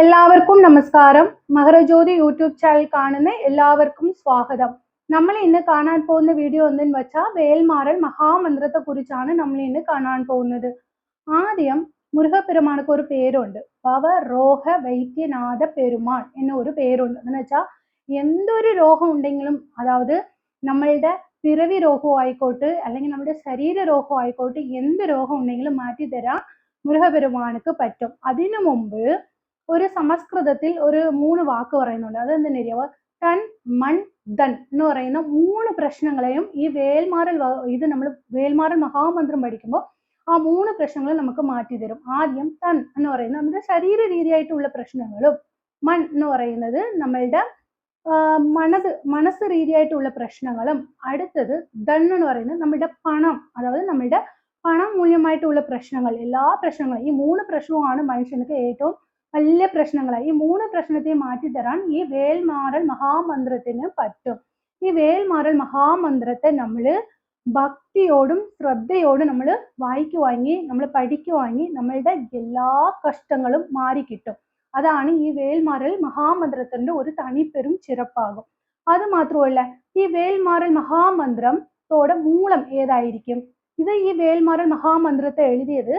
എല്ലാവർക്കും നമസ്കാരം. മഹരജ്യോതി YouTube channel കാണുന്ന എല്ലാവർക്കും സ്വാഗതം. നമ്മൾ ഇന്ന് കാണാൻ പോകുന്ന വീഡിയോ എന്തെന്ന് വെച്ചാൽ വേൽമാറൽ മഹാമന്ത്രത്തെ കുറിച്ചാണ് നമ്മൾ ഇന്ന് കാണാൻ പോകുന്നത്. ആദ്യം മുരുകപ്പെരുമാൾക്ക് ഒരു പേരുണ്ട്. പവ രോഹ വൈദ്യനാഥ പെരുമാൾ എന്ന ഒരു പേരുണ്ട്. എന്ന് വെച്ചാൽ എന്തൊരു രോഗം ഉണ്ടെങ്കിലും അതായത് നമ്മളുടെ പിറവി രോഗവും ആയിക്കോട്ടെ അല്ലെങ്കിൽ നമ്മുടെ ശരീര രോഗം ആയിക്കോട്ടെ എന്ത് രോഗം ഉണ്ടെങ്കിലും മാറ്റി തരാൻ മുരുകപ്പെരുമാൾക്ക് പറ്റും. അതിനു മുമ്പ് ഒരു സംസ്കൃതത്തിൽ ഒരു മൂന്ന് വാക്ക് പറയുന്നുണ്ട്. അതെന്തിനറിയാവോ തൻ മൺ ദൻ എന്ന് പറയുന്ന മൂന്ന് പ്രശ്നങ്ങളെയും ഈ വേൽമാറൽ ഇത് നമ്മൾ വേൽമാറൽ മഹാമന്ത്രം പഠിക്കുമ്പോൾ ആ മൂന്ന് പ്രശ്നങ്ങളും നമുക്ക് മാറ്റി തരും. ആദ്യം തൻ എന്ന് പറയുന്നത് നമ്മുടെ ശരീര രീതിയായിട്ടുള്ള പ്രശ്നങ്ങളും. മൺ എന്ന് പറയുന്നത് നമ്മളുടെ മനത് മനസ്സ് രീതിയായിട്ടുള്ള പ്രശ്നങ്ങളും. അടുത്തത് ദൺ എന്ന് പറയുന്നത് നമ്മുടെ പണം. അതായത് നമ്മളുടെ പണം മൂല്യമായിട്ടുള്ള പ്രശ്നങ്ങൾ. എല്ലാ പ്രശ്നങ്ങളും. ഈ മൂന്ന് പ്രശ്നവുമാണ് മനുഷ്യനൊക്കെ ഏറ്റവും വലിയ പ്രശ്നങ്ങളായി ഈ മൂന്ന് പ്രശ്നത്തെ മാറ്റിത്തരാൻ ഈ വേൽമാറൽ മഹാമന്ത്രത്തിന് പറ്റും. ഈ വേൽമാറൽ മഹാമന്ത്രത്തെ നമ്മൾ ഭക്തിയോടും ശ്രദ്ധയോടും നമ്മൾ വായിക്കുവാങ്ങി നമ്മൾ പഠിക്കുവാങ്ങി നമ്മളുടെ എല്ലാ കഷ്ടങ്ങളും മാറിക്കിട്ടും അതാണ് ഈ വേൽമാറൽ മഹാമന്ത്രത്തിന്റെ ഒരു തനിപ്പെരും ചിറപ്പാകും. അത് മാത്രമല്ല ഈ വേൽമാറൽ മഹാമന്ത്രത്തോടെ മൂലം ഏതായിരിക്കും? ഇത് ഈ വേൽമാറൽ മഹാമന്ത്രത്തെ എഴുതിയത്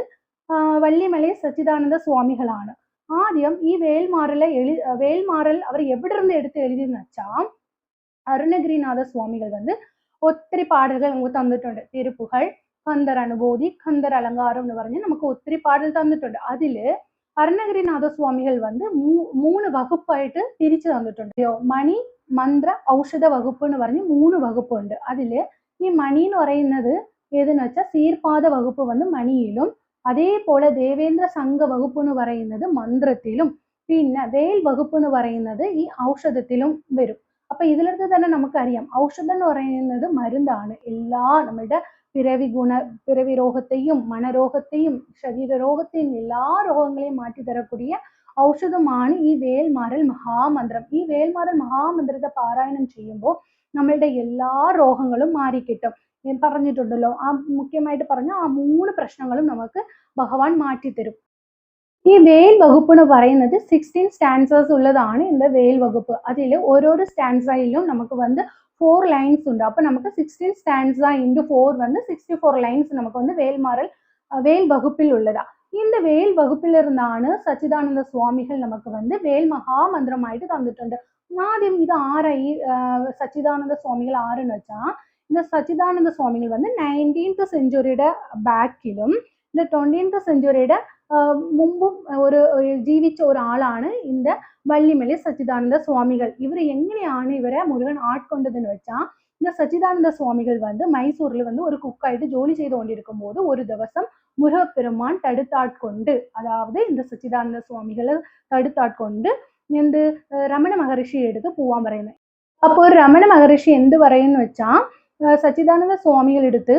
ആ, വല്യമലയ സച്ചിദാനന്ദ സ്വാമികളാണ്. ആദ്യം ഈ വേൽമാറലെ എഴു വേൽമാറൽ അവർ എവിടെ നിന്ന് എടുത്ത് എഴുതിയെന്ന് വെച്ചാൽ അരുണഗിരിനാഥ സ്വാമികൾ വന്ന് ഒത്തിരി പാടലുകൾ നമുക്ക് തന്നിട്ടുണ്ട് തിരുപ്പുകൾ കന്തർ അനുബോധി കന്തർ അലങ്കാരം എന്ന് പറഞ്ഞ് നമുക്ക് ഒത്തിരി പാടൽ തന്നിട്ടുണ്ട് അതില് അരുണഗിരിനാഥ സ്വാമികൾ വന്ന് മൂന്ന് വകുപ്പായിട്ട് തിരിച്ചു തന്നിട്ടുണ്ട് മണി മന്ത്ര ഔഷധ വകുപ്പ് എന്ന് പറഞ്ഞ് മൂന്ന് വകുപ്പുണ്ട് അതില് ഈ മണി എന്ന് പറയുന്നത് ഏതെന്ന് വെച്ചാൽ സീർപാദ വകുപ്പ് വന്ന് മണിയിലും അതേപോലെ ദേവേന്ദ്ര സംഘ വകുപ്പ് എന്ന് പറയുന്നത് മന്ത്രത്തിലും പിന്നെ വേൽ വകുപ്പ് എന്ന് പറയുന്നത് ഈ ഔഷധത്തിലും വരും. അപ്പൊ ഇതിലടുത്ത് തന്നെ നമുക്കറിയാം. ഔഷധം എന്ന് പറയുന്നത് മരുന്നാണ്. എല്ലാ നമ്മുടെ പിറവി ഗുണ പിറവി രോഗത്തെയും മണരോഗത്തെയും ശരീരരോഗത്തെയും എല്ലാ രോഗങ്ങളെയും മാറ്റി തരக்கூடிய ഔഷധമാണ് ഈ വേൽമാരൽ മഹാമന്ത്രം. ഈ വേൽമാരൽ മഹാമന്ത്രത്തെ പാരായണം ചെയ്യുമ്പോൾ നമ്മളുടെ എല്ലാ രോഗങ്ങളും മാറിക്കിട്ടും. ഞാൻ പറഞ്ഞിട്ടുണ്ടല്ലോ. ആ മുഖ്യമായിട്ട് പറഞ്ഞ ആ മൂന്ന് പ്രശ്നങ്ങളും നമുക്ക് ഭഗവാൻ മാറ്റിത്തരും. ഈ വേൽ വകുപ്പ് എന്ന് പറയുന്നത് സിക്സ്റ്റീൻ സ്റ്റാൻസേഴ്സ് ഉള്ളതാണ് എന്റെ വേൽ വകുപ്പ്. അതിൽ ഓരോരോ സ്റ്റാൻസയിലും നമുക്ക് വന്ന് ഫോർ ലൈൻസ് ഉണ്ട്. അപ്പൊ നമുക്ക് സിക്സ്റ്റീൻ സ്റ്റാൻസ ஸ்டாண்ட்ஸா ഫോർ വന്ന് സിക്സ്റ്റി ഫോർ ലൈൻസ് നമുക്ക് വന്ന് வந்து வேல்மாறல் വകുപ്പിൽ ഉള്ളതാ. உள்ளதா വേൽ വകുപ്പിൽ നിന്നാണ് സച്ചിദാനന്ദ സ്വാമികൾ നമുക്ക് വന്ന് വേൽ മഹാമന്ത്രമായിട്ട് തന്നിട്ടുണ്ട്. ആദ്യം ഇത് ആരായി സച്ചിദാനന്ദ സ്വാമികൾ ആരെന്ന് വെച്ചാൽ இந்த സച്ചിദാനന്ദ സ്വാമികൾ வந்து നയൻറ്റീൻത്ത് സെഞ്ച്വറിയുടെ ബാക്കിലും இந்த ട്വൻറ്റീൻത്ത് സെഞ്ച്വറിയുടെ മുമ്പും ഒരു ജീവിച്ച ഒരാളാണ് ഇന്ന് വള്ളിമലി സച്ചിദാനന്ദ സ്വാമികൾ ഇവർ എങ്ങനെയാണ് ഇവരെ മുഴുവൻ ആട്കൊണ്ടതെന്ന് വെച്ചാൽ இந்த சச்சிதானந்த சுவாமிகள் வந்து மைசூரில் வந்து ஒரு குக்காயிட்டு ஜோலி செய்து கொண்டிருக்கும் போது ஒரு திவசம் முருகப்பெருமான் தடுத்தாட்கொண்டு அதாவது இந்த சச்சிதானந்த சுவாமிகளை தடுத்தாட்கொண்டு എന്ത് രമണ മഹർഷി എടുത്ത് പോവാൻ പറയുന്നത് അപ്പോൾ രമണ മഹർഷി എന്ത് പറയുന്നു വെച്ചാൽ സച്ചിദാനന്ദ സ്വാമികളെടുത്ത്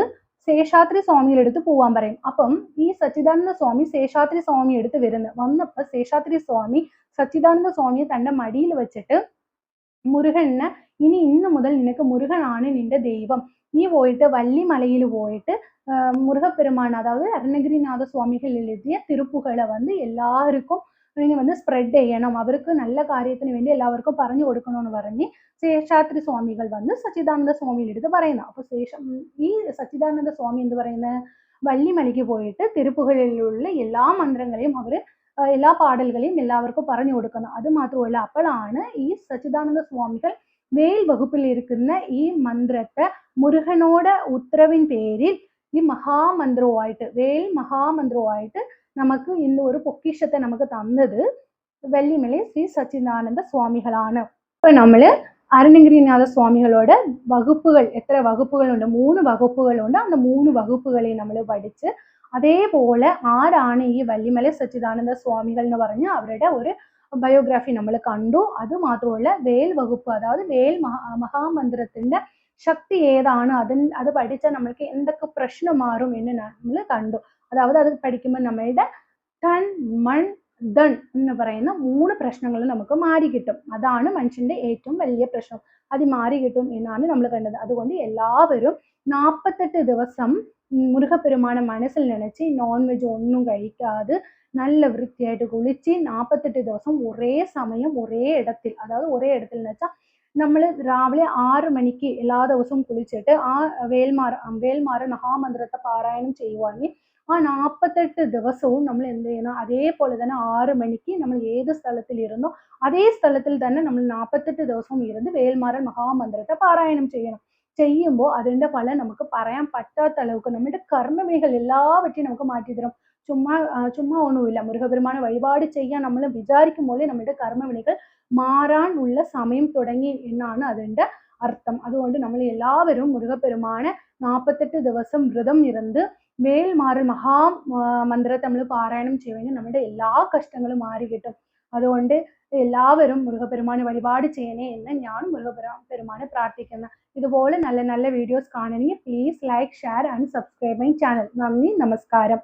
ശേഷാദ്രി സ്വാമികളെടുത്ത് പോവാൻ പറയും. അപ്പം ഈ സച്ചിദാനന്ദ സ്വാമി ശേഷാദ്രി സ്വാമി എടുത്ത് വരുന്നത് വന്നപ്പോ ശേഷാദ്രി സ്വാമി സച്ചിദാനന്ദ സ്വാമിയെ തന്റെ മടിയിൽ വെച്ചിട്ട് മുരുകന് ഇനി ഇന്നു മുതൽ നിനക്ക് മുരുകനാണ് നിന്റെ ദൈവം. നീ പോയിട്ട് വള്ളിമലയിൽ പോയിട്ട് മുരുകപ്പെരുമാൻ അതായത് അരുണഗിരിനാഥ സ്വാമികളിൽ എഴുതിയ തിരുപ്പുകളെ വന്ന് എല്ലാവർക്കും ഇതിനെ വന്ന് സ്പ്രെഡ് ചെയ്യണം അവർക്ക് നല്ല കാര്യത്തിന് വേണ്ടി എല്ലാവർക്കും പറഞ്ഞു കൊടുക്കണം എന്ന് പറഞ്ഞ് ശേഷാത്രി സ്വാമികൾ വന്ന് സച്ചിദാനന്ദ സ്വാമിയുടെ അടുത്ത് പറയുന്നത് അപ്പോൾ ശേഷം ഈ സച്ചിദാനന്ദ സ്വാമി എന്ന് പറയുന്ന വള്ളിമലയ്ക്ക് പോയിട്ട് തിരുപ്പുകളിലുള്ള എല്ലാ മന്ത്രങ്ങളെയും അവർ എല്ലാ പാടലുകളെയും എല്ലാവർക്കും പറഞ്ഞു കൊടുക്കുന്നു അത് മാത്രമല്ല അപ്പോഴാണ് ഈ സച്ചിദാനന്ദ സ്വാമികൾ വേൽ വകുപ്പിൽ ഇരിക്കുന്ന ഈ മന്ത്രത്തെ മുരുകനോട് ഉത്തരവിൻ പേരിൽ ഈ മഹാമന്ത്രവുമായിട്ട് വേൽ മഹാമന്ത്രവുമായിട്ട് നമുക്ക് ഇന്ന് ഒരു പൊക്കിഷത്തെ നമുക്ക് തന്നത് വെള്ളിമലൈ ശ്രീ സച്ചിദാനന്ദ സ്വാമികളാണ് ഇപ്പൊ നമ്മള് അരുണഗിരിനാഥ സ്വാമികളോട് വകുപ്പുകൾ എത്ര വകുപ്പുകളുണ്ട് മൂന്ന് വകുപ്പുകളുണ്ട് அந்த മൂന്ന് വകുപ്പുകളെ നമ്മൾ പഠിച്ച് അതേപോലെ ആരാണ് ഈ വള്ളിമല സച്ചിദാനന്ദ സ്വാമികൾ എന്ന് പറഞ്ഞ് അവരുടെ ഒരു ബയോഗ്രാഫി നമ്മൾ കണ്ടു അത് മാത്രമല്ല വേൽ വകുപ്പ് അതായത് വേൽ മഹാ മഹാമന്ത്രത്തിന്റെ ശക്തി ഏതാണ് അതിന് അത് പഠിച്ചാൽ നമ്മൾക്ക് എന്തൊക്കെ പ്രശ്നം മാറും എന്ന് നമ്മൾ കണ്ടു അതായത് അത് പഠിക്കുമ്പോൾ നമ്മളുടെ തൻ മൺ ദൺ എന്ന് പറയുന്ന മൂന്ന് പ്രശ്നങ്ങൾ നമുക്ക് മാറി കിട്ടും. അതാണ് മനുഷ്യന്റെ ഏറ്റവും വലിയ പ്രശ്നം. അത് മാറി കിട്ടും എന്നാണ് നമ്മൾ കണ്ടത്. അതുകൊണ്ട് എല്ലാവരും നാൽപ്പത്തെട്ട് ദിവസം മുരുകപ്പെരുമാനെ മനസ്സിൽ നനച്ച് നോൺ വെജ് ഒന്നും കഴിക്കാതെ നല്ല വൃത്തിയായിട്ട് കുളിച്ച് നാൽപ്പത്തെട്ട് ദിവസം ഒരേ സമയം ഒരേ ഇടത്തിൽ അതായത് ഒരേ ഇടത്തിൽ എന്ന് വെച്ചാൽ നമ്മൾ രാവിലെ ആറ് മണിക്ക് എല്ലാ ദിവസവും കുളിച്ചിട്ട് ആ വേൽമാറ വേൽമാറ മഹാമന്ത്രത്തെ പാരായണം ചെയ്യുവാണെങ്കിൽ ആ നാൽപ്പത്തെട്ട് ദിവസവും നമ്മൾ എന്ത് ചെയ്യണം അതേപോലെ തന്നെ ആറ് മണിക്ക് നമ്മൾ ഏത് സ്ഥലത്തിൽ ഇരുന്നോ അതേ സ്ഥലത്തിൽ തന്നെ നമ്മൾ നാൽപ്പത്തെട്ട് ദിവസവും ഇരുന്ന് വേൽമാറൻ മഹാമന്ത്രത്തെ പാരായണം ചെയ്യണം ചെയ്യുമ്പോൾ അതിൻ്റെ ഫലം നമുക്ക് പറയാൻ പറ്റാത്ത അളവുക്ക് നമ്മുടെ കർമ്മമേഖല എല്ലാവറ്റെയും നമുക്ക് മാറ്റി തരും ചുമ്മാ ചുമ്മാ ഒന്നുമില്ല മുരുകപെരുമാനെ വഴിപാട് ചെയ്യാൻ നമ്മൾ വിചാരിക്കും പോലെ നമ്മുടെ കർമ്മവിളികൾ മാറാൻ ഉള്ള സമയം തുടങ്ങി എന്നാണ് അതിൻ്റെ അർത്ഥം അതുകൊണ്ട് നമ്മൾ എല്ലാവരും മുരുകപ്പെരുമാനെ നാൽപ്പത്തെട്ട് ദിവസം വ്രതം ഇരുന്ന് വേൽമാറൽ മഹാ മന്ത്രത്തെ നമ്മൾ പാരായണം ചെയ്യുമെങ്കിൽ നമ്മുടെ എല്ലാ കഷ്ടങ്ങളും മാറി കിട്ടും. അതുകൊണ്ട് എല്ലാവരും മുരുകപ്പെരുമാനെ വഴിപാട് ചെയ്യണേ എന്ന് ഞാൻ മുരുകപ്പെരുമാ പെരുമാനെ പ്രാർത്ഥിക്കുന്നു. ഇതുപോലെ നല്ല നല്ല വീഡിയോസ് കാണണമെങ്കിൽ please like share and subscribe my channel നന്ദി നമസ്കാരം.